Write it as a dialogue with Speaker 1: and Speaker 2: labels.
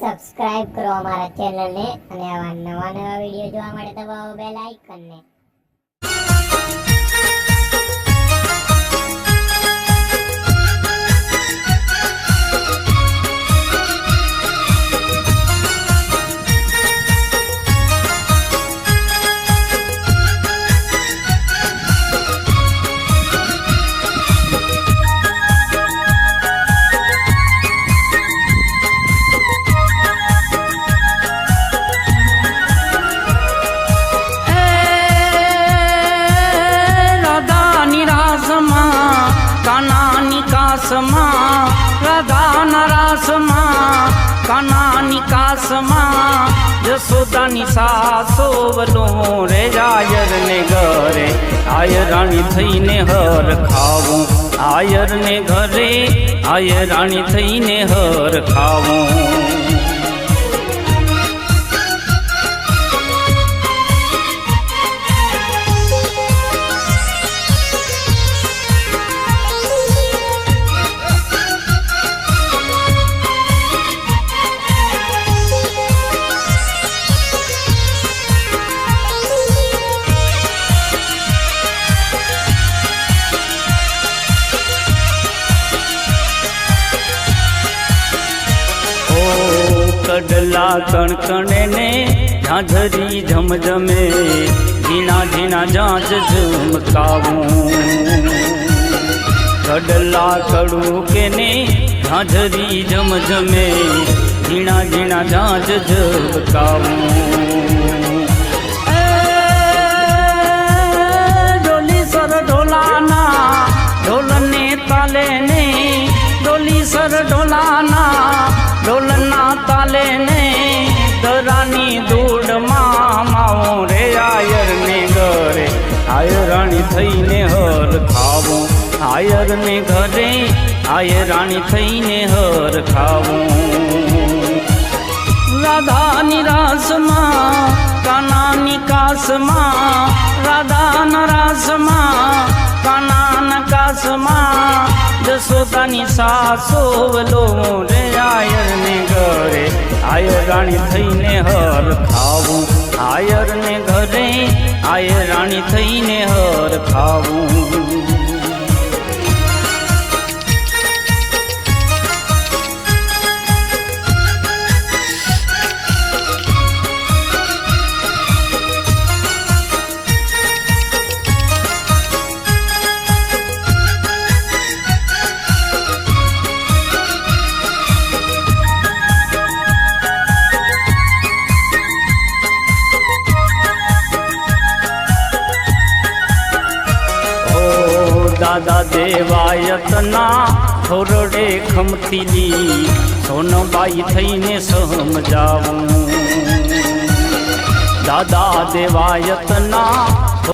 Speaker 1: Subscribe કરો અમારા ચેનલને અને આવા નવા નવા વીડિયો જોવા માટે દબાવો બેલ આઇકનને
Speaker 2: નિકાસમાં રાસમાં નિકાસમાં જસોદાની સાસો વલો રે આયર ને ઘરે, આયરાણી થઈને હર ખાવું. આયર ને ઘરે, આયરાણી થઈને હર ખાવું. કડલા કણકણે ને ઝાંઝરી ઝમઝમે, ઝીણા ઝીણા ઝાંઝ ઝુમકાવું. કડલા કડુકે ને ઝાંઝરી ઝમઝમે, ઝીણા ઝીણા ઝાંઝ ઝુમકાવું. આયરાણી થઈને હર ખાવું. આયરને ઘરે આયરાણી થઈને હર ખાવું. રાધાની રાસમાં, કાનાની કાસમાં, રાધાના રાસમાં, કાનાના નકાસમાં જસોદાની સાસો વલો રે આયર ને ઘરે. આયરાણી થઈને હર ખાવું. આયર ને ઘરે આયરાણી થઈને હર ખાવું. દાદા દેવાયતના થોરડે ખમતીલી સોનબાઈ થઈને સમજાવું દાદા દેવાયતના